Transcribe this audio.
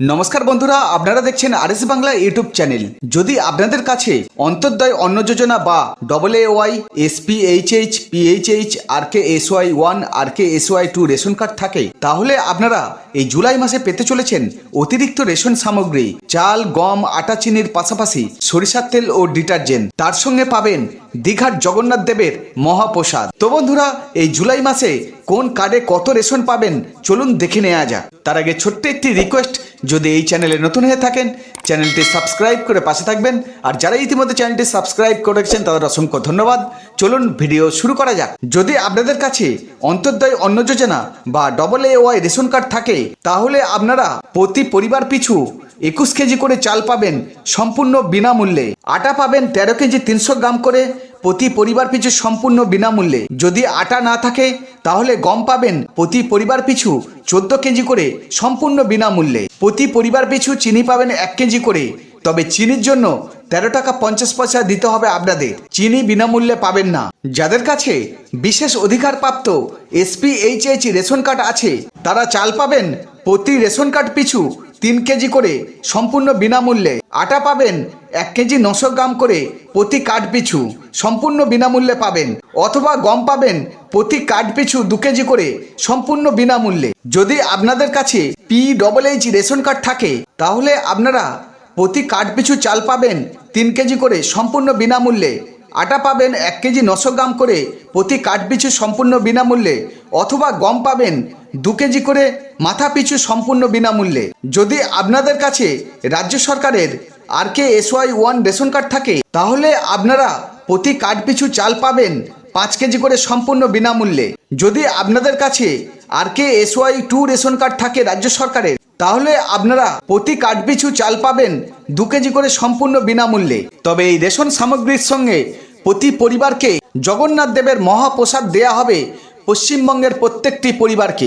নমস্কার বন্ধুরা, আপনারা দেখছেন আরএস বাংলা ইউটিউব চ্যানেল। যদি আপনাদের কাছে অন্তর্দয় অন্ন যোজনা বা double A Y S P H H P H PHH R K S Y one R K S Y two ration card থাকে, তাহলে আপনারা এই জুলাই মাসে পেতে চলেছেন অতিরিক্ত রেশন সামগ্রী, চাল, গম, আটা, চিনির পাশাপাশি সরিষার তেল ও ডিটারজেন্ট। তার সঙ্গে পাবেন দীঘার জগন্নাথ দেবের মহাপ্রসাদ। তো বন্ধুরা, এই জুলাই মাসে কোন কার্ডে কত রেশন পাবেন চলুন দেখে নেওয়া যাক। তার আগে ছোট্ট একটি রিকোয়েস্ট যদি এই চ্যানেলে নতুন হয়ে থাকেন, চ্যানেলটি সাবস্ক্রাইব করে পাশে থাকবেন। আর যারা ইতিমধ্যে চ্যানেলটি সাবস্ক্রাইব করেছেন তাদের অসংখ্য ধন্যবাদ। চলুন ভিডিও শুরু করা যাক। যদি আপনাদের কাছে অন্তর্দয় অন্ন যোজনা বা double A Y ration card থাকে, তাহলে আপনারা প্রতি পরিবার পিছু একুশ কেজি করে চাল পাবেন সম্পূর্ণ বিনামূল্যে। আটা পাবেন তেরো কেজি তিনশো গ্রাম করে, প্রতি পরিবার পিছু সম্পূর্ণ বিনামূল্যে। যদি আটা না থাকে, তাহলে গম পাবেন প্রতি পরিবার পিছু চোদ্দ কেজি করে, সম্পূর্ণ বিনামূল্যে। প্রতি পরিবার পিছু চিনি পাবেন এক কেজি করে। তবে চিনির জন্য তেরো টাকা পঞ্চাশ পয়সা দিতে হবে আপনাদের। চিনি বিনামূল্যে পাবেন না। যাদের কাছে বিশেষ অধিকার অধিকারপ্রাপ্ত এসপিএইচএইচ রেশন কার্ড আছে, তারা চাল পাবেন প্রতি রেশন কার্ড পিছু তিন কেজি করে সম্পূর্ণ বিনামূল্যে। আটা পাবেন এক কেজি নশো গ্রাম করে প্রতি কার্ড পিছু সম্পূর্ণ বিনামূল্যে পাবেন। অথবা গম পাবেন প্রতি কার্ড পিছু দু কেজি করে সম্পূর্ণ বিনামূল্যে। যদি আপনাদের কাছে P double H ration card থাকে, তাহলে আপনারা প্রতি কার্ড পিছু চাল পাবেন তিন কেজি করে সম্পূর্ণ বিনামূল্যে। আটা পাবেন এক কেজি নশো গ্রাম করে, প্রতি কাঠ পিছু সম্পূর্ণ বিনামূল্যে, অথবা গম পাবেন দু কেজি করে মাথা পিছু সম্পূর্ণ বিনামূল্যে। যদি আপনাদের কাছে রাজ্য সরকারের R K S Y one ration card থাকে, তাহলে আপনারা প্রতি কাঠ পিছু চাল পাবেন পাঁচ কেজি করে সম্পূর্ণ বিনামূল্যে। যদি আপনাদের কাছে R K S Y two ration card থাকে রাজ্য সরকারের তাহলে আপনারা প্রতি কাঠপিছু চাল পাবেন দু কেজি করে সম্পূর্ণ বিনামূল্যে। তবে এই রেশন সামগ্রীর সঙ্গে প্রতি পরিবারকে জগন্নাথ দেবের মহাপ্রসাদ দেয়া হবে পশ্চিমবঙ্গের প্রত্যেকটি পরিবারকে।